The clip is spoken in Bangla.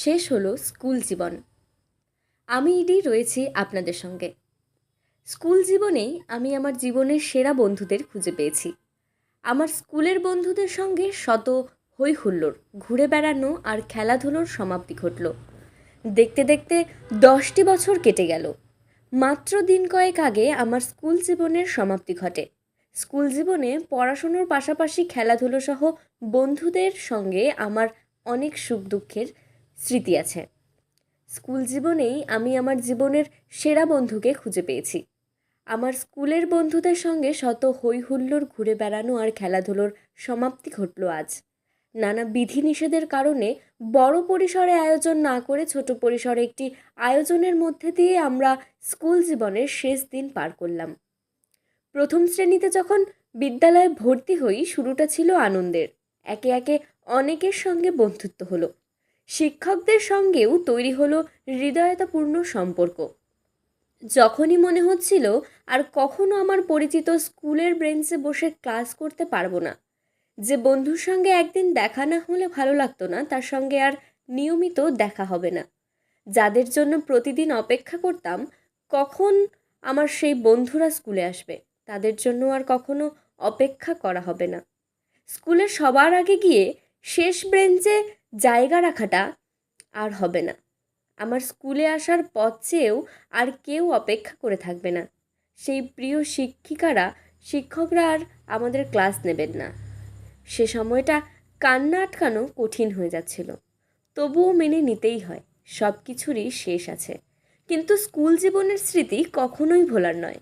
শেষ হলো স্কুল জীবন। আমি ইডি রয়েছি আপনাদের সঙ্গে। স্কুল জীবনেই আমি আমার জীবনের সেরা বন্ধুদের খুঁজে পেয়েছি। আমার স্কুলের বন্ধুদের সঙ্গে শত হই হুল্লোড় ঘুরে বেড়ানো আর খেলাধুলোর সমাপ্তি ঘটল। দেখতে দেখতে দশটি বছর কেটে গেল। মাত্র দিন কয়েক আগে আমার স্কুল জীবনের সমাপ্তি ঘটে। স্কুল জীবনে পড়াশুনোর পাশাপাশি খেলাধুলো সহ বন্ধুদের সঙ্গে আমার অনেক সুখ দুঃখের স্মৃতি আছে। স্কুল জীবনেই আমি আমার জীবনের সেরা বন্ধুকে খুঁজে পেয়েছি। আমার স্কুলের বন্ধুদের সঙ্গে শত হই হুল্লোড় ঘুরে বেড়ানো আর খেলাধুলোর সমাপ্তি ঘটল আজ। নানা বিধিনিষেধের কারণে বড় পরিসরে আয়োজন না করে ছোট পরিসরে একটি আয়োজনের মধ্যে দিয়ে আমরা স্কুল জীবনের শেষ দিন পার করলাম। প্রথম শ্রেণীতে যখন বিদ্যালয়ে ভর্তি হই, শুরুটা ছিল আনন্দের। একে একে অনেকের সঙ্গে বন্ধুত্ব হলো। শিক্ষকদের সঙ্গেও তৈরি হলো হৃদয়তাপূর্ণ সম্পর্ক। যখনই মনে হচ্ছিল, আর কখনো আমার পরিচিত স্কুলের ব্রেঞ্চে বসে ক্লাস করতে পারব না। যে বন্ধুর সঙ্গে একদিন দেখা না হলে ভালো লাগতো না, তার সঙ্গে আর নিয়মিত দেখা হবে না। যাদের জন্য প্রতিদিন অপেক্ষা করতাম, কখন আমার সেই বন্ধুরা স্কুলে আসবে? তাদের জন্য আর কখনো অপেক্ষা করা হবে না। স্কুলে সবার আগে গিয়ে শেষ বেঞ্চে জায়গা রাখাটা আর হবে না। আমার স্কুলে আসার পথ চেয়েও আর কেউ অপেক্ষা করে থাকবে না। সেই প্রিয় শিক্ষিকারা, শিক্ষকরা আর আমাদের ক্লাস নেবেন না। সে সময়টা কান্না আটকানো কঠিন হয়ে যাচ্ছিল। তবুও মেনে নিতেই হয় সব কিছুরই শেষ আছে। কিন্তু স্কুল জীবনের স্মৃতি কখনোই ভোলার নয়।